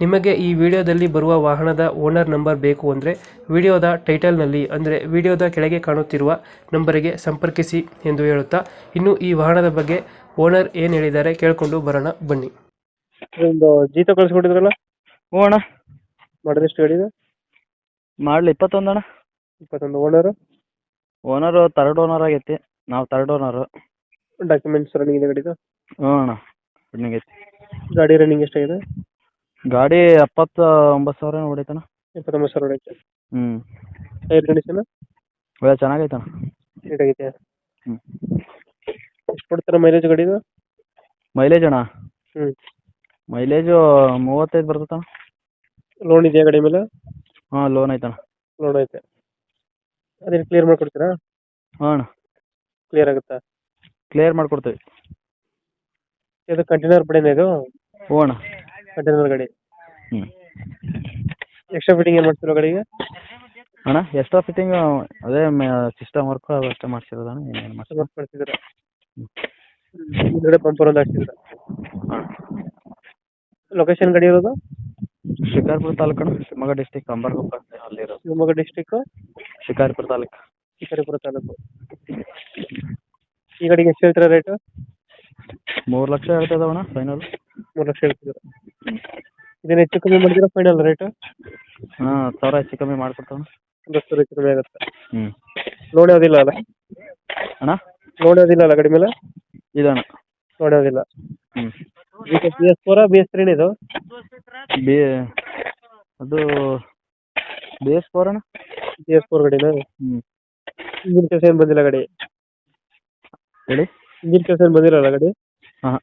ನಿಮಗೆ ಈ ವಿಡಿಯೋದಲ್ಲಿ ಬರುವ ವಾಹನದ ಓನರ್ ನಂಬರ್ ಬೇಕು ಅಂದರೆ ವಿಡಿಯೋದ ಟೈಟಲ್ನಲ್ಲಿ ಅಂದರೆ ವಿಡಿಯೋದ ಕೆಳಗೆ ಕಾಣುತ್ತಿರುವ ನಂಬರಿಗೆ ಸಂಪರ್ಕಿಸಿ ಎಂದು ಹೇಳುತ್ತಾ ಇನ್ನು ಈ ವಾಹನದ ಬಗ್ಗೆ ಓನರ್ ಏನು ಹೇಳಿದ್ದಾರೆ ಕೇಳಿಕೊಂಡು ಬರೋಣ ಬನ್ನಿ. ಒಂದು ಜೀತ ಕಳಿಸ್ಕೊಟ್ಟಿದ್ರಲ್ಲ? ಹ್ಞೂ ಅಣ್ಣ. ಮಾಡಿದಷ್ಟು ಹೇಳಿದೆ ಮಾಡಲಿ ಇಪ್ಪತ್ತೊಂದು ಅಣ್ಣ. ಇಪ್ಪತ್ತೊಂದು ಓನರ್? ಓನರು ತರ್ಡ್ ಓನರ್ ಆಗೈತಿ. ನಾವು ತರ್ಡ್ ಓನರು ಡಾಕ್ಯುಮೆಂಟ್ಸ್ ರನ್ನಿಂಗ್ ಇದೆ ಗಾಡಿದು? ಹ್ಞೂ ಅಣ್ಣ ರನ್ನಿಂಗ್ ಐತಿ. ಗಾಡಿ ರನ್ನಿಂಗ್ ಎಷ್ಟಾಗಿದೆ? ಗಾಡಿ ಎಪ್ಪತ್ತ ಒಂಬತ್ತು ಸಾವಿರ ಹೊಡೈತಣ್ಣ. ಇಪ್ಪತ್ತೊಂಬತ್ತು ಸಾವಿರ ಹೊಡೆಯುತ್ತೆ ಹ್ಞೂ ಟೈರ್ ಕಂಡೀಷನ್? ಒಳ್ಳೆ ಚೆನ್ನಾಗೈತಣ್ಣ. ನೀಟಾಗಿದೆ ಹ್ಞೂ ಎಷ್ಟು ಕೊಡ್ತಾರೆ ಮೈಲೇಜ್ ಗಾಡಿದು? ಮೈಲೇಜ್ ಅಣ್ಣ? ಹ್ಞೂ ಮೈಲೇಜು ಮೂವತ್ತೈದು ಬರ್ತೈತಣ್ಣ. ಲೋನ್ ಇದೆಯಾ ಗಾಡಿ ಮೇಲೆ? ಹಾಂ ಲೋನ್ ಐತಣ್ಣ. ಲೋನ್ ಐತೆ. ಅದೇನು ಕ್ಲಿಯರ್ ಮಾಡ್ಕೊಡ್ತೀರಾ? ಹಾಂ ಅಣ್ಣ. ಕ್ಲಿಯರ್ ಆಗುತ್ತಾ? ಕ್ಲಿಯರ್ ಮಾಡ್ಕೊಡ್ತೀವಿ. ಇದು ಕಂಟೈನರ್ ಪಡೆನ ಇದು? ಹ್ಞೂ ಅಣ್ಣ. ಕಂಟೈನರ್ ಗಾಡಿ ಹ್ಞೂ ಎಕ್ಸ್ಟ್ರಾ ಫಿಟ್ಟಿಂಗ್ ಏನು ಮಾಡ್ತಿರೋ ಗಾಡಿಗೆ ಅಣ್ಣ ಎಕ್ಸ್ಟ್ರಾ ಫಿಟ್ಟಿಂಗ್ ಅದೇ ಸಿಸ್ಟಮ್ ವರ್ಕ್ ಅಷ್ಟೇ ಮಾಡ್ಸಿರೋದಣ್ಣ ಏನೇನು ಮಾಡ್ಸಿಲ್ಲ. ವರ್ಕ್ ಮಾಡ್ತಿದ್ದೀರಾ ಹಿಂದ್ಗಡೆ ಒಂದು ಹಾಕ್ತಿದ್ದೀರಾ ಲೊಕೇಶನ್ ಗಾಡಿ ಇರೋದು? ಶಿಕಾರ್ಪುರ ತಾಲೂಕು ಅಣ್ಣ ಶಿವಮೊಗ್ಗ ಡಿಸ್ಟಿಕ್ ಅಂತ ಅಲ್ಲಿರೋದು. ಶಿವಮೊಗ್ಗ ಡಿಸ್ಟಿಕ್ ಶಿಕಾರಿಪುರ ತಾಲೂಕು. ಶಿಕಾರಿಪುರ ತಾಲೂಕು. ಈ ಗಾಡಿಗೆ ಎಷ್ಟು ಹೇಳ್ತೀರಾ ರೇಟು ಮೂರು ಲಕ್ಷ ಹೇಳ್ತದವಣ್ಣ ಫೈನಲ್ ಮೂರು ಲಕ್ಷ ಹೇಳ್ತಿದ್ದೀರಾ ಇದೇನು ಹೆಚ್ಚು ಕಮ್ಮಿ ಮಾಡಿದ್ರೆ ಫೈನಲ್ ರೇಟ್ ಹಾ ಹತ್ತು ಸಾವಿರ ಹೆಚ್ಚು ಕಮ್ಮಿ ಮಾಡ್ಕೊಡ್ತಾವ ಒಂದು ಹತ್ತು ಹೆಚ್ಚು ಕಮ್ಮಿ ಆಗುತ್ತೆ. ಹ್ಞೂ ನೋಡೋದಿಲ್ಲ ಅಲ್ಲ? ಅಣ್ಣ? ನೋಡೋದಿಲ್ಲ ಅಲ್ಲ ಗಾಡಿ ಮೇಲೆ? ಇದಾನ ಲೋನ್ ಯಾವುದಿಲ್ಲ. ಹ್ಞೂ ಬಿ ಎಸ್ ಫೋರಾ ಬಿ ಎಸ್ ತ್ರೀನ ಇದು? ಬಿ ಅದು ಬಿ ಎಸ್ ಫೋರ್ ಅಣ್ಣ? ಬಿ ಎಸ್ ಫೋರ್ ಗಾಡಿನಾ ಹ್ಞೂ ಇಂಜಿನ್ ಕೆಲಸ ಏನು ಬಂದಿಲ್ಲ ಗಾಡಿ? ಹೇಳಿ? ಇಂಜಿನ್ ಕೆಲಸ ಏನು ಬಂದಿಲ್ಲ ಗಾಡಿ? ಹಾಂ.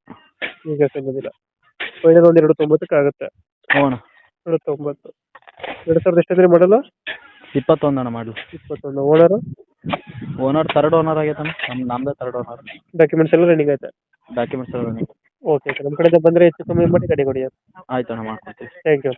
ಇಂಜಿನ್ ಕೆಲಸ ಏನು ಬಂದಿಲ್ಲ. ಫೈನಲ್ ಒಂದ್ ಎರಡು ತೊಂಬತ್ತಕ್ಕೆ ಆಗುತ್ತೆ. ಅಣ್ಣ. ಎರಡು ತೊಂಬತ್ತು ಎರಡು ಸಾವಿರದ ಎಷ್ಟಾದ್ರೆ ಮಾಡಲ್ಲ ಇಪ್ಪತ್ತೊಂದು ಅಣ್ಣ ಮಾಡಲು ಇಪ್ಪತ್ತೊಂದು. ಓನರು ಓನರ್ ಥರ್ಡ್ ಓನರ್ ಆಗೈತಣ್ಣ ನಮ್ಮ ನಮ್ಮದೇ ಥರ್ಡ್ ಓನರ್ ಡಾಕ್ಯುಮೆಂಟ್ಸ್ ಎಲ್ಲ ರನ್ನಿಂಗ್ ಐತೆ ಡಾಕ್ಯುಮೆಂಟ್ಸ್ ಎಲ್ಲ ಓಕೆ ನಮ್ಮ ಕಡೆಯಿಂದ ಬಂದರೆ ಹೆಚ್ಚು ಕಮ್ಮಿ ಮಾಡಿ ಗಾಡಿ ಕೊಡಿ ಆಯ್ತು ಅಣ್ಣ ಮಾಡ್ಕೊಡ್ತೀವಿ. Thank you